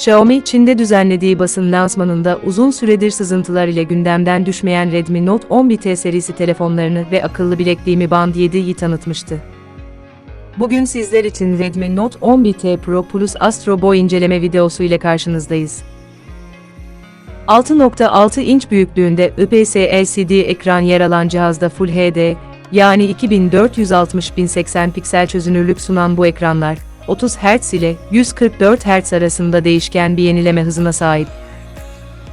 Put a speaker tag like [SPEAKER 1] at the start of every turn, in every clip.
[SPEAKER 1] Xiaomi, Çin'de düzenlediği basın lansmanında uzun süredir sızıntılar ile gündemden düşmeyen Redmi Note 11T serisi telefonlarını ve akıllı bilekliği Mi Band 7'yi tanıtmıştı. Bugün sizler için Redmi Note 11T Pro Plus Astro Boy inceleme videosu ile karşınızdayız. 6.6 inç büyüklüğünde IPS LCD ekran yer alan cihazda Full HD, yani 2460-1080 piksel çözünürlük sunan bu ekranlar, 30 Hz ile 144 Hz arasında değişken bir yenileme hızına sahip.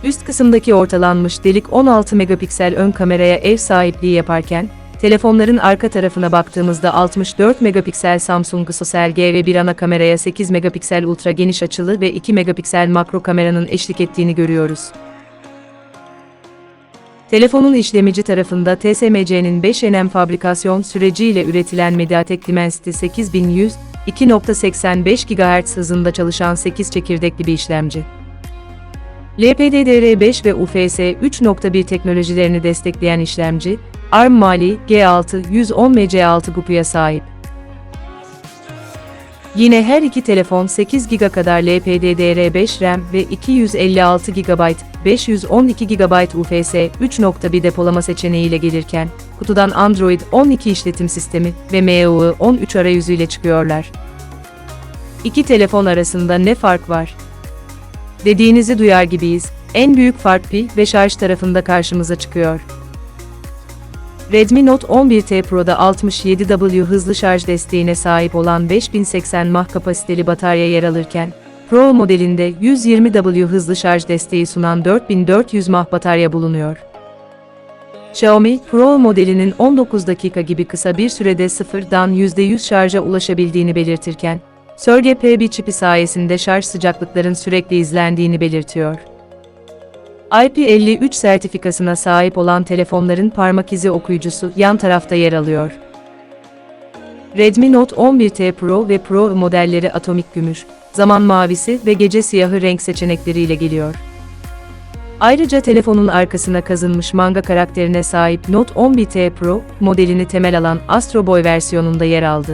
[SPEAKER 1] Üst kısımdaki ortalanmış delik 16 megapiksel ön kameraya ev sahipliği yaparken, telefonların arka tarafına baktığımızda 64 megapiksel Samsung ISOCELL G ve bir ana kameraya 8 megapiksel ultra geniş açılı ve 2 megapiksel makro kameranın eşlik ettiğini görüyoruz. Telefonun işlemci tarafında TSMC'nin 5nm fabrikasyon süreciyle üretilen MediaTek Dimensity 8100, 2.85 GHz hızında çalışan 8 çekirdekli bir işlemci. LPDDR5 ve UFS 3.1 teknolojilerini destekleyen işlemci, ARM Mali G6 110 MC6 GPU'ya sahip. Yine her iki telefon 8 GB kadar LPDDR5 RAM ve 256 GB, 512 GB UFS 3.1 depolama seçeneğiyle gelirken, kutudan Android 12 işletim sistemi ve MIUI 13 arayüzüyle çıkıyorlar. İki telefon arasında ne fark var? Dediğinizi duyar gibiyiz. En büyük fark pil ve şarj tarafında karşımıza çıkıyor. Redmi Note 11T Pro'da 67W hızlı şarj desteğine sahip olan 5080 mAh kapasiteli batarya yer alırken, Pro modelinde 120W hızlı şarj desteği sunan 4400 mAh batarya bulunuyor. Xiaomi, Pro modelinin 19 dakika gibi kısa bir sürede sıfırdan %100 şarja ulaşabildiğini belirtirken, Sörge P1 çipi sayesinde şarj sıcaklıkların sürekli izlendiğini belirtiyor. IP53 sertifikasına sahip olan telefonların parmak izi okuyucusu yan tarafta yer alıyor. Redmi Note 11T Pro ve Pro modelleri atomik gümüş, zaman mavisi ve gece siyahı renk seçenekleriyle geliyor. Ayrıca telefonun arkasına kazınmış manga karakterine sahip Note 11T Pro modelini temel alan Astro Boy versiyonunda yer aldı.